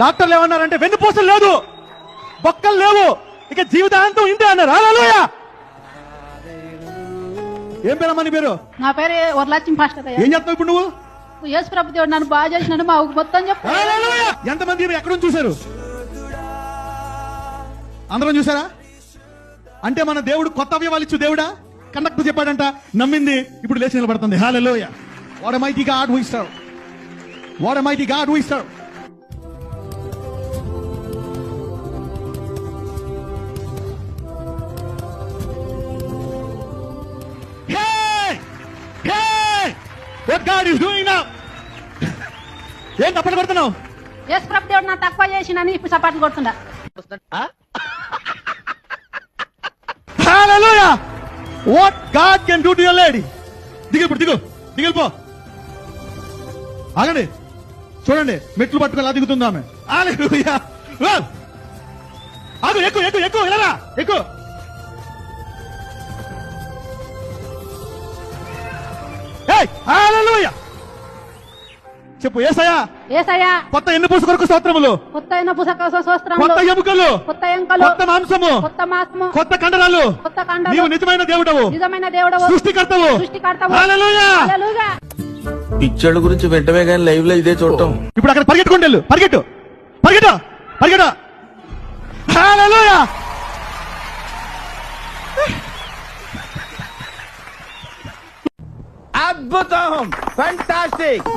డాక్టర్లు ఏమన్నారంటే వెన్నుపూసలు లేదు బొక్కలు లేవు ఇక జీవితాంతం ఇంతే అన్నారు. హల్లెలూయా ఏం పేరమ్మా నీ పేరు? నా పేరు వరలక్ష్మి పాస్టర్ ఏం చేస్తున్నావు ఇప్పుడు నువ్వు? యేసు ప్రభు దేవుడు నన్ను బాగా చేసినాడు మా మొత్తం చెప్పు! ఎంతమంది ఎక్కడ చూశారు? అందరం చూసారా అంటే మన దేవుడు కొత్త అవయవాలు ఇచ్చు దేవుడా? కండక్టర్ చెప్పాడంట నమ్మింది ఇప్పుడు లేచి నిలబడుతుంది. హాలలోయ వాట్ మైటీ గాడ్ ఇస్తారు వాట్ మైటీ గాడ్ హూ ఇస్తారు Hey! Hey! What God is doing now? ఏం తప్పని కొడుతున్నావు యేసు ప్రభు దేవుడు నా తక్కువ చేసినని ఇప్పుడు సపాట్లు కొడుతుండ Hallelujah! What God can do to your lady దిగు ఇప్పుడు దిగు. దిగిపో ఆగండి. చూడండి మెట్లు పట్టుకొని ఎలా దిగుతుంది ఆమె. ఆగు ఎక్కువ ఎక్కువ ఎక్కువ వెళ్ళరా ఎక్కువ Hey, Hallelujah! చెప్పు ఏసయ్యా? ఏసయ్యా? కొత్త ఎన్ని పూసు కొరకు స్తోత్రములు? కొత్త అయిన పుసక స్వస్త్రములు కొత్త ఎముకలు? కొత్త ఎంకలు కొత్త మాంసము? కొత్త మాసము. కొత్త కండరాలు? కొత్త కండలు నీవు నిజమైన దేవుడవు. నిజమైన దేవుడు సృష్టికర్తవు. సృష్టికర్తవు. హల్లెలూయా! హల్లెలూయా. పిచ్చోళ్ళ గురించి వెంటనే కానీ లైవ్లో ఇదే చూడటం. ఇప్పుడు అక్కడ పరిగెట్టుకోండి వెళ్ళు. పరిగెట్టు పరిగెట్టు పరిగెట్టు హల్లెలూయా. అద్భుతం. ఫంటాస్టిక్